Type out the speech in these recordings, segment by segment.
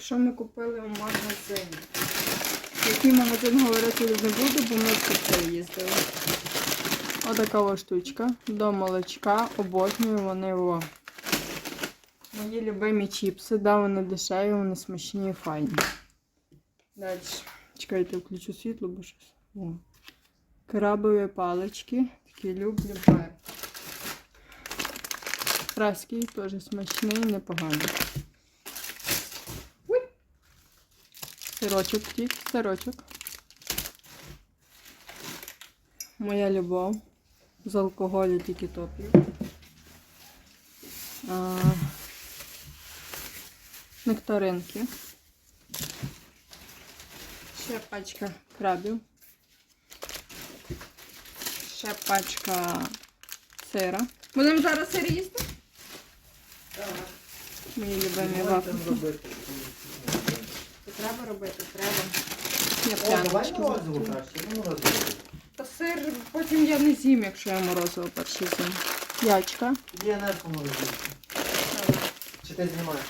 Що ми купили у магазині? Який магазин говорити не буду, бо ми в це їздили. Отака ось штучка. До молочка. Обожнюю вони його. Мої любимі чіпси. Да, вони дешеві, вони смачні і файні. Далі. Чекайте, включу світло, бо щось. О. Крабові палички. Такі люблю бар. Праський теж смачний, непоганий. Сирочок втік, сирочок. Моя любов. З алкоголю тільки топлю. А, нектаринки. Ще пачка крабів. Ще пачка сира. Будемо зараз сир їсти? Мої любимі вафлі. Треба робити, треба. О, давай морозиво краще, ну морозиво. Та сир потім я не з'їм, якщо я морозиво перший з'їм. Ячка. Є нерфу морозиво. Чи ти знімаєш?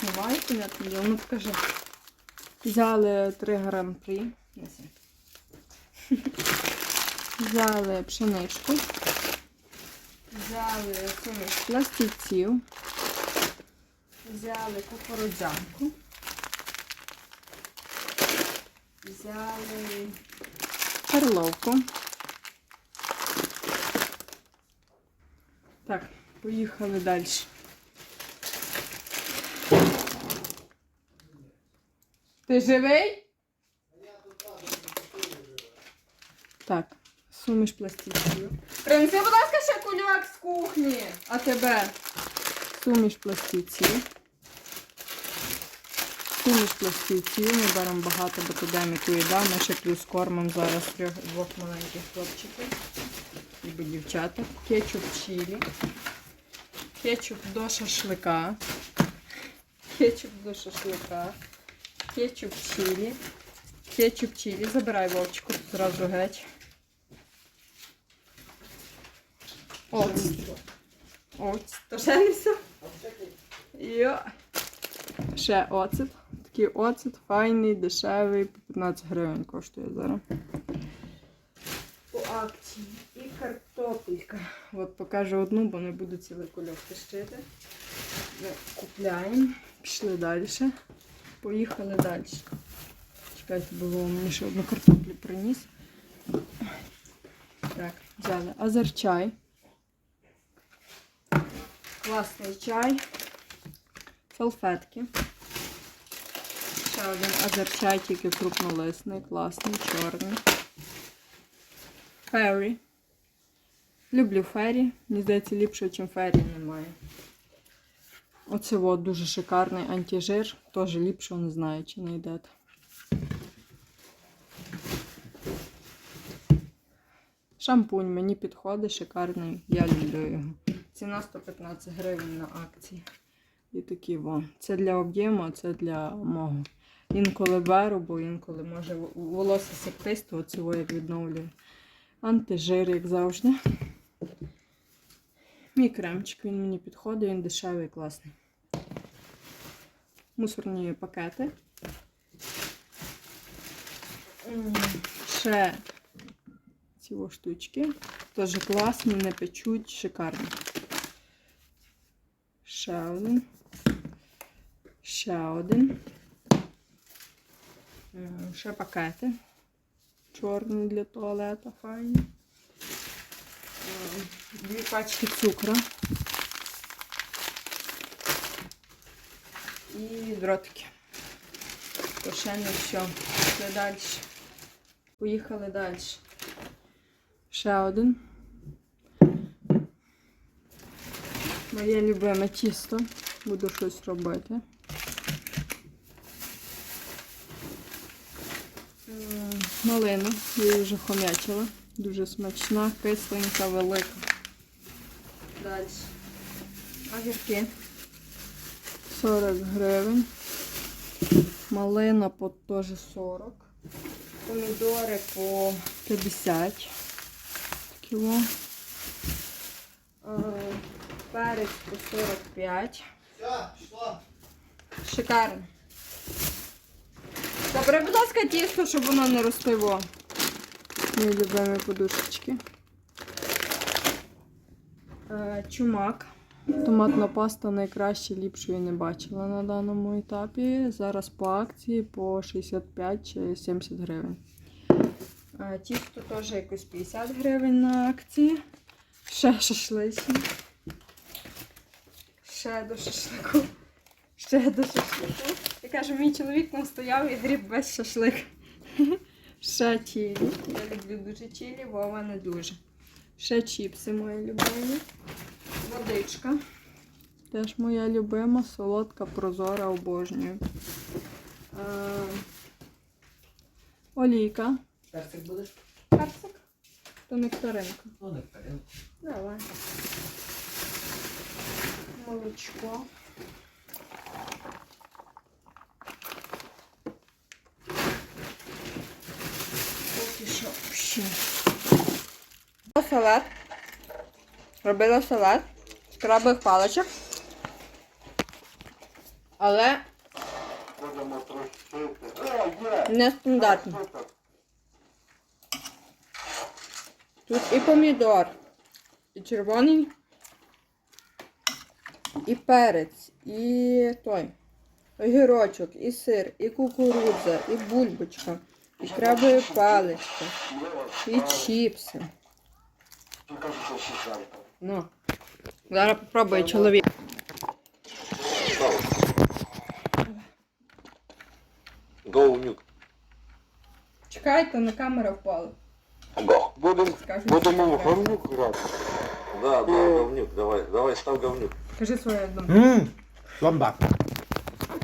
Знімаю, понятно діло. Ну покажи. Взяли 3 гран-прі. Неси. Взяли пшеничку. Взяли суміш пластівців. Взяли кукурудзянку. Взяли перловку. Так, поїхали далі. Ти живий? Так, суміш пластівців. Принеси, будь ласка, ще кульок з кухні. А тебе? Суміш пластівців. Суміш пластівців. Ми беремо багато, бо туди ми. Ще плюс кормом зараз трьох двох маленьких хлопчиків. Ніби дівчата. Кетчуп чилі. Кетчуп до шашлика. Кетчуп до шашлика. Кетчуп чилі. Кетчуп чилі. Забирай вовчику зразу геть. Оцет. Оцет. То ще не все? Йо. Ще оцет. Такий оцет файний, дешевий, по 15 гривень коштує зараз. По акції. І картопелька. От покажу одну, бо не буду цілий кульок тащити. Ми купляємо. Пішли далі. Поїхали далі. Чекайте, було мені ще одну картоплю приніс. Так, взяли азерчай. Класний чай. Салфетки. Ще один азерчай, тільки крупнолисний, класний, чорний. Феррі. Люблю фері. Мені здається, ліпше, ніж фері немає. Оце от дуже шикарний антижир. Теж ліпше не знаю, чи не йдете. Шампунь мені підходить, шикарний. Я люблю його. Ціна 115 гривень на акції. І такі вон. Це для об'єму, а це для мого. Інколи беру, бо інколи може волосся сектись, то цього як відновлюю. Антижир, як завжди. Мій кремчик, він мені підходить, він дешевий класний. Мусорні пакети. Ще ці штучки. Теж класні, не печуть, шикарні. Ще один. Ще один. М, Ще пакети. Чорні для туалета, файні. Дві пачки цукру. І дротики. То ще не все. Пішли далі. Поїхали далі. Ще один. Моє любиме тісто. Буду щось робити. Малину. Я її вже хомячила. Дуже смачна, кисленька, велика. Далі. Огірки. 40 гривень. Малина по теж 40. Помідори по 50 кіло. Е, Перець по 45. Все, пішло. Шикарно. Добре, будь ласка, тісто, щоб воно не розпиво. Мої любимі подушечки. Е, Чумак. Томатна паста найкраще, ліпшої не бачила на даному етапі. Зараз по акції по 65 чи 70 гривень. Е, Тісто теж якось 50 гривень на акції. Ще шашличні. Ще до шашлику. Ще до шашлику. Я кажу, мій чоловік нам стояв і гріб весь шашлик. Ще чилі. Я люблю дуже чилі, Вова не дуже. Ще чіпси мої любимі. Водичка. Теж моя любима, солодка, прозора, обожнюю. Е, олійка. Персик будеш? Персик. То нектаринка. Ну, нектарин. Давай. Молочко. Поки що ще. Салат. Робила салат з крабових паличок. Але нестандартно. Тут і помідор, і червоний, і перець, і той, огірочок, і сир, і кукурудза, і бульбочка, і крабові палички, і чіпси. Ну, зараз попробую чоловік. Go нюк. Чекайте, на камеру впала. Будем, Скажу, будемо що в говнюк грати. Да, да, говнюк, давай, давай, став говнюк. Кажи свою думку. Ммм, пломба.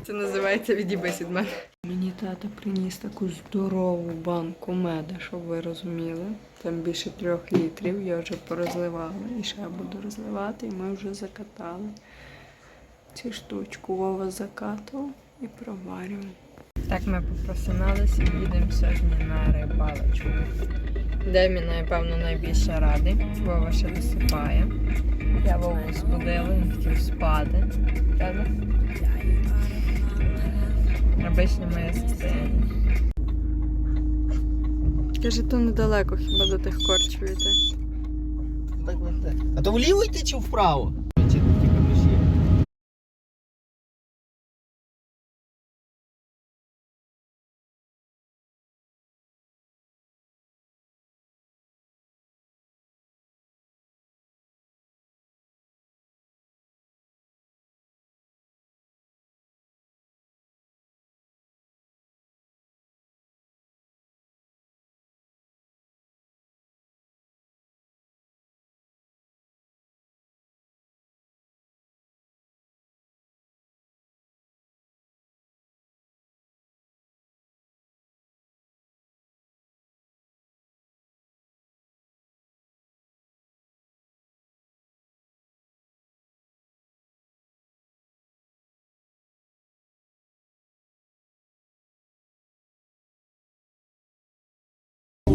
Це називається відібись від мене. Мені тато приніс таку здорову банку меда, щоб ви розуміли. Там більше трьох літрів, я вже порозливала і ще буду розливати, і ми вже закатали цю штучку. Вова закатував і проварюємо. Так ми попросиналися і їдемо сьогодні на рибалочку. Демі, напевно, найбільше радий. Вова ще досипає. Я Вову збудила, він хотів спати. Обичне моє состояние. Каже, то недалеко хіба до тих корчів йти. Так так. А то вліво йти чи вправо?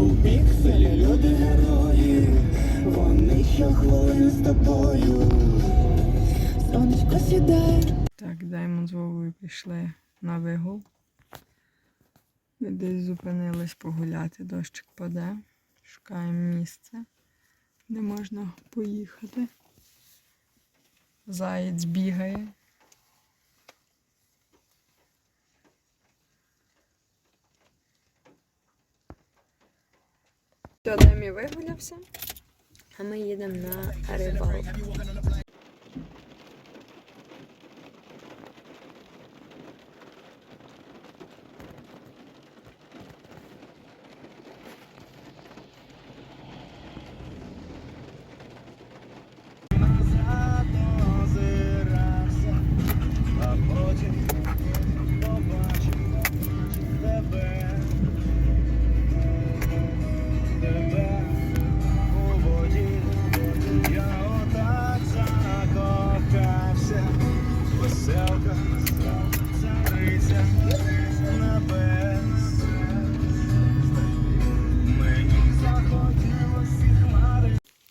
Пікселі, люди герої, вони щохвилин з тобою. Сонечко сідає. Так, Даймон з Вовою пішли на вигул. Ми Десь зупинились погуляти, дощик паде. Шукаємо місце, де можна поїхати. Заєць бігає. Все, Демі вигулявся, а ми їдемо на рибалку.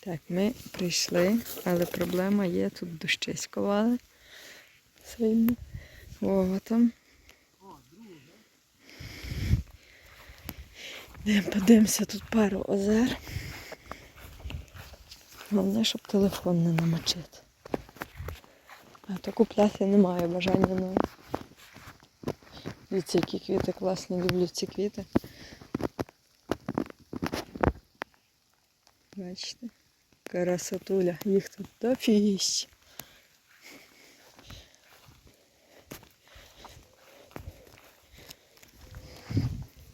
Так, ми прийшли, але проблема є, тут дощі сковали. Вова там. Йдемо подивимося тут пару озер. Головне, щоб телефон не намочити. А то купляти немає бажання ну. Дивіться, які квіти класні, люблю ці квіти. Бачите? Красотуля, їх тут дофігіщ.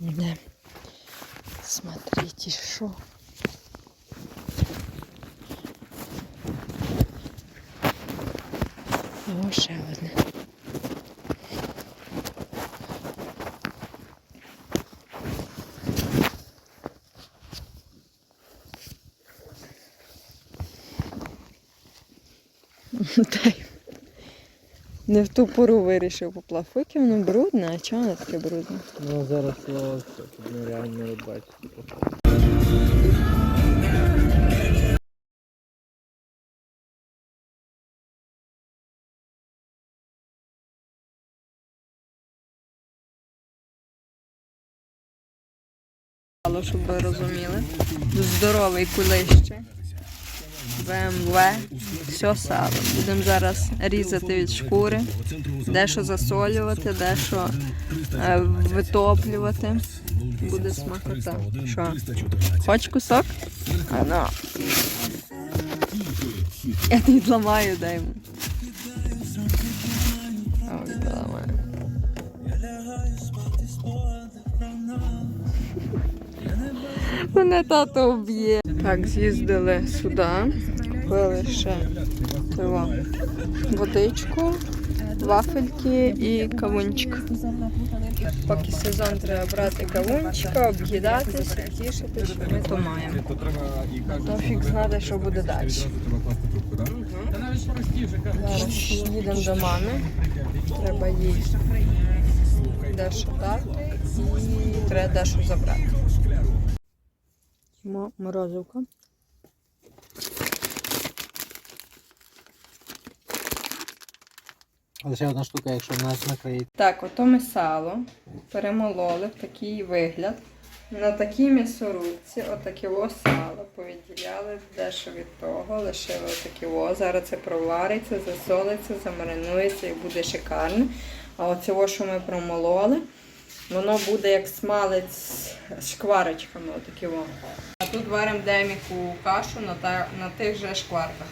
Не. Смотрите, що. О, ще одне. Не в ту пору вирішив поплав. Поки воно брудне, а чого воно таке брудне? Ну зараз тут нереально бачити. Щоб ви розуміли. Здоровий кулище. БМВ, все сало. Будемо зараз різати від шкури, дещо засолювати, дещо е, витоплювати. Буде смакота. Що? Хоч кусок? Ну. Я не відламаю, дай Мене тато вб'є. Так, з'їздили сюди, купили ще пиво, водичку, вафельки і кавунчик. Поки сезон треба брати кавунчика, об'їдатися, тішити, що ми то маємо. Ну, фіг знає, що буде далі. Зараз їдемо до мами. Треба їй дещо дати і треба дещо забрати. Мо- Морозивка. Але ще одна штука, якщо нас накриє. Так, ото ми сало перемололи в такий вигляд. На такій м'ясорубці отаке о сало повідділяли дещо від того, лишили отаке о. Зараз це провариться, засолиться, замаринується і буде шикарно. А оце, о, що ми промололи, воно буде як смалець з шкварочками. Отакі о. Тут варимо деміку кашу на, та, на тих же шкварках.